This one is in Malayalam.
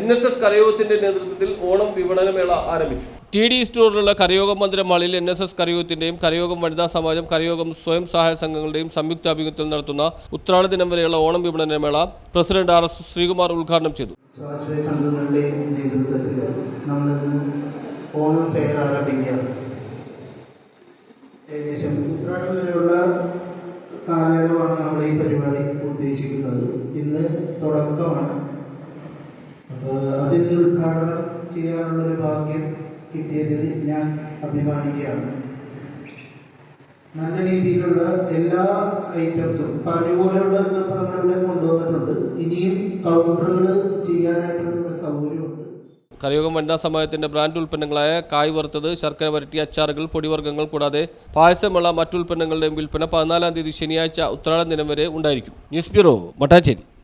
N S S കരയോഗത്തിന്റെ നേതൃത്വത്തിൽ ഓണം വിപണനമേള ആരംഭിച്ചു. ടി ഡി സ്റ്റോറിലുള്ള കരയോഗം മന്ദിരം മാളിൽ എൻ എസ് എസ് കരയോഗത്തിന്റെയും കരയോഗം വനിതാ സമാജം കരയോഗം സ്വയം സഹായ സംഘങ്ങളുടെയും സംയുക്താഭിമുഖ്യത്തിൽ നടത്തുന്ന ഉത്രാട ദിനം വരെയുള്ള ഓണം വിപണനമേള പ്രസിഡന്റ് ആർ എസ് ശ്രീകുമാർ ഉദ്ഘാടനം ചെയ്തു. സ്വാശ്രയ സംഘങ്ങളുടെ നേതൃത്വത്തിൽ നമ്മളിന്ന് ഓണം ഫെയർ ആരംഭിക്കുകയാണ് ഏകദേശം ഉത്രാടം വരെയുള്ള കാലയളവാണ് നമ്മൾ ഈ പരിപാടി ഉദ്ദേശിക്കുന്നത്. ഇന്ന് തുടക്കമാണ്. അതിന് ഉദ്ഘാടനം ചെയ്യാനുള്ളൊരു ഭാഗ്യം കിട്ടിയതിൽ ഞാൻ അഭിമാനിക്കുകയാണ്. നല്ല രീതിയിലുള്ള എല്ലാ ഐറ്റംസും പറഞ്ഞ പോലെയുള്ള ഇന്നിപ്പോൾ നമ്മളിവിടെ കൊണ്ടുവന്നിട്ടുണ്ട്. ഇനിയും കൗണ്ടറുകൾ ചെയ്യാനായിട്ടുള്ള സൗകര്യമുണ്ട്. കരയോഗം വനിതാ സമാജത്തിന്റെ ബ്രാൻഡ് ഉൽപ്പന്നങ്ങളായ കായ് വറുത്തത് ശർക്കര വരട്ടി അച്ചാറുകൾ പൊടിവർഗങ്ങൾ കൂടാതെ പായസമുള്ള മറ്റുൽപ്പന്നങ്ങളുടെയും വിൽപ്പന പതിനാലാം തീയതി ശനിയാഴ്ച ഉത്രാടം ദിനം വരെ ഉണ്ടായിരിക്കും. News bureau Mattancherry.